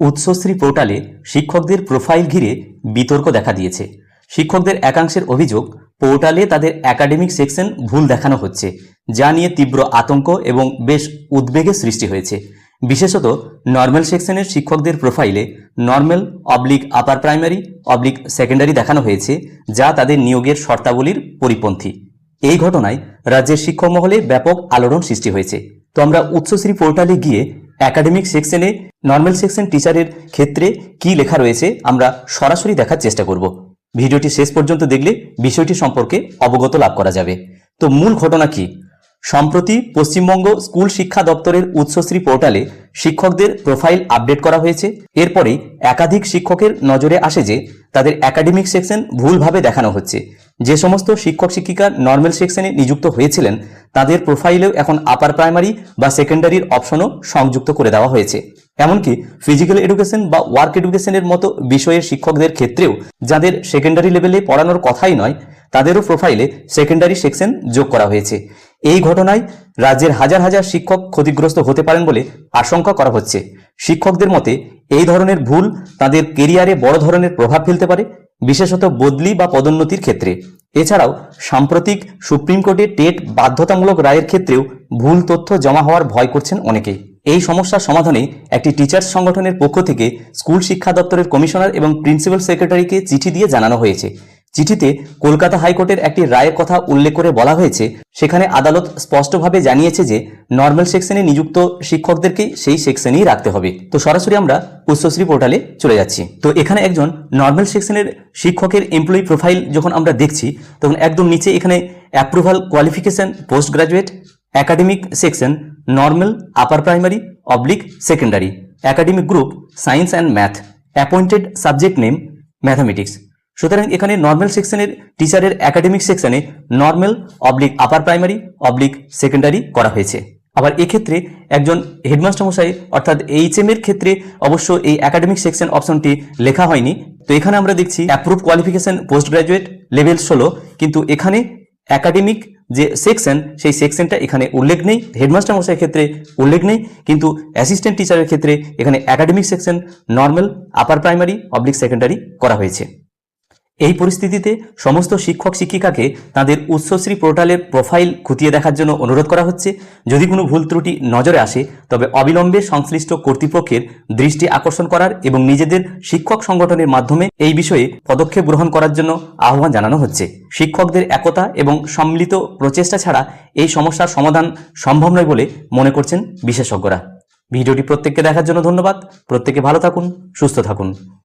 উৎসশ্রী পোর্টালে শিক্ষকদের প্রোফাইল ঘিরে বিতর্ক দেখা দিয়েছে। শিক্ষকদের একাংশের অভিযোগ, পোর্টালে তাদের একাডেমিক সেকশন ভুল দেখানো হচ্ছে, যা নিয়ে তীব্র আতঙ্ক এবং বেশ উদ্বেগের সৃষ্টি হয়েছে। বিশেষত নর্মাল সেকশনের শিক্ষকদের প্রোফাইলে normal, oblique upper primary, oblique secondary দেখানো হয়েছে, যা তাদের নিয়োগের শর্তাবলীর পরিপন্থী। এই ঘটনায় রাজ্যের শিক্ষক মহলে ব্যাপক আলোড়ন সৃষ্টি হয়েছে। তো আমরা উচ্চশ্রী পোর্টালে গিয়ে একাডেমিক সেকশনে নর্মাল সেকশন টিচারের ক্ষেত্রে কি লেখা রয়েছে, আমরা সরাসরি দেখার চেষ্টা করব। ভিডিওটি শেষ পর্যন্ত দেখলে বিষয়টি সম্পর্কে অবগত লাভ করা যাবে। তো মূল ঘটনা কি? সম্প্রতি পশ্চিমবঙ্গ স্কুল শিক্ষা দপ্তরের উচ্চশ্রী পোর্টালে শিক্ষকদের প্রোফাইল আপডেট করা হয়েছে। এরপরেই একাধিক শিক্ষকের নজরে আসে যে, তাদের একাডেমিক সেকশন ভুলভাবে দেখানো হচ্ছে। যে সমস্ত শিক্ষক শিক্ষিকা নর্মাল সেকশনে নিযুক্ত হয়েছিলেন, তাদের প্রোফাইলেও এখন আপার প্রাইমারি বা সেকেন্ডারির অপশনও সংযুক্ত করে দেওয়া হয়েছে। এমনকি ফিজিক্যাল এডুকেশন বা ওয়ার্ক এডুকেশনের মতো বিষয়ের শিক্ষকদের ক্ষেত্রেও যাদের সেকেন্ডারি লেভেলে পড়ানোর কথাই নয়, তাদেরও প্রোফাইলে সেকেন্ডারি সেকশন যোগ করা হয়েছে। এই ঘটনায় রাজ্যের হাজার হাজার শিক্ষক ক্ষতিগ্রস্ত হতে পারেন বলে আশঙ্কা করা হচ্ছে। শিক্ষকদের মতে, এই ধরনের ভুল তাদের কেরিয়ারে বড় ধরনের প্রভাব ফেলতে পারে, বিশেষত বদলি বা পদোন্নতির ক্ষেত্রে। এছাড়াও, সাম্প্রতিক সুপ্রিম কোর্টে টেট বাধ্যতামূলক রায়ের ক্ষেত্রেও ভুল তথ্য জমা হওয়ার ভয় করছেন অনেকে। এই সমস্যার সমাধানে একটি টিচার্স সংগঠনের পক্ষ থেকে স্কুল শিক্ষা দপ্তরের কমিশনার এবং প্রিন্সিপাল সেক্রেটারিকে চিঠি দিয়ে জানানো হয়েছে। চিঠিতে কলকাতা হাইকোর্টের একটি রায়ের কথা উল্লেখ করে বলা হয়েছে, সেখানে আদালত স্পষ্টভাবে জানিয়েছে যে নর্মাল সেকশনে নিযুক্ত শিক্ষকদেরকেই সেই সেকশনেই রাখতে হবে। তো সরাসরি আমরা উচ্চশ্রী পোর্টালে চলে যাচ্ছি। তো এখানে একজন নর্মাল সেকশনের শিক্ষকের এমপ্লয়ি প্রোফাইল যখন আমরা দেখছি, তখন একদম নিচে এখানে approval qualification post graduate academic section normal upper primary oblique secondary academic group science and math appointed subject name mathematics সুতরাং এখানে নর্মাল সেকশনের টিচারের একাডেমিক সেকশনে normal oblique upper primary oblique secondary করা হয়েছে। আবার এক্ষেত্রে একজন হেডমাস্টার মশাই, অর্থাৎ এইচএম এর ক্ষেত্রে অবশ্য এই একাডেমিক সেকশন অপশনটি লেখা হয়নি। তো এখানে আমরা দেখছি approve qualification post graduate level ষোলো, কিন্তু এখানে একাডেমিক যে সেকশন সেই সেকশনটা এখানে উল্লেখ নেই। হেডমাস্টার মশাইয়ের ক্ষেত্রে উল্লেখ নেই, কিন্তু অ্যাসিস্ট্যান্ট টিচারের ক্ষেত্রে এখানে academic section normal upper primary oblique secondary করা হয়েছে। এই পরিস্থিতিতে সমস্ত শিক্ষক শিক্ষিকাকে তাদের উচ্চশ্রী পোর্টালের প্রোফাইল খতিয়ে দেখার জন্য অনুরোধ করা হচ্ছে। যদি কোনো ভুল ত্রুটি নজরে আসে, তবে অবিলম্বে সংশ্লিষ্ট কর্তৃপক্ষের দৃষ্টি আকর্ষণ করার এবং নিজেদের শিক্ষক সংগঠনের মাধ্যমে এই বিষয়ে পদক্ষেপ গ্রহণ করার জন্য আহ্বান জানানো হচ্ছে। শিক্ষকদের একতা এবং সম্মিলিত প্রচেষ্টা ছাড়া এই সমস্যার সমাধান সম্ভব নয় বলে মনে করছেন বিশেষজ্ঞরা। ভিডিওটি প্রত্যেককে দেখার জন্য ধন্যবাদ। প্রত্যেকে ভালো থাকুন, সুস্থ থাকুন।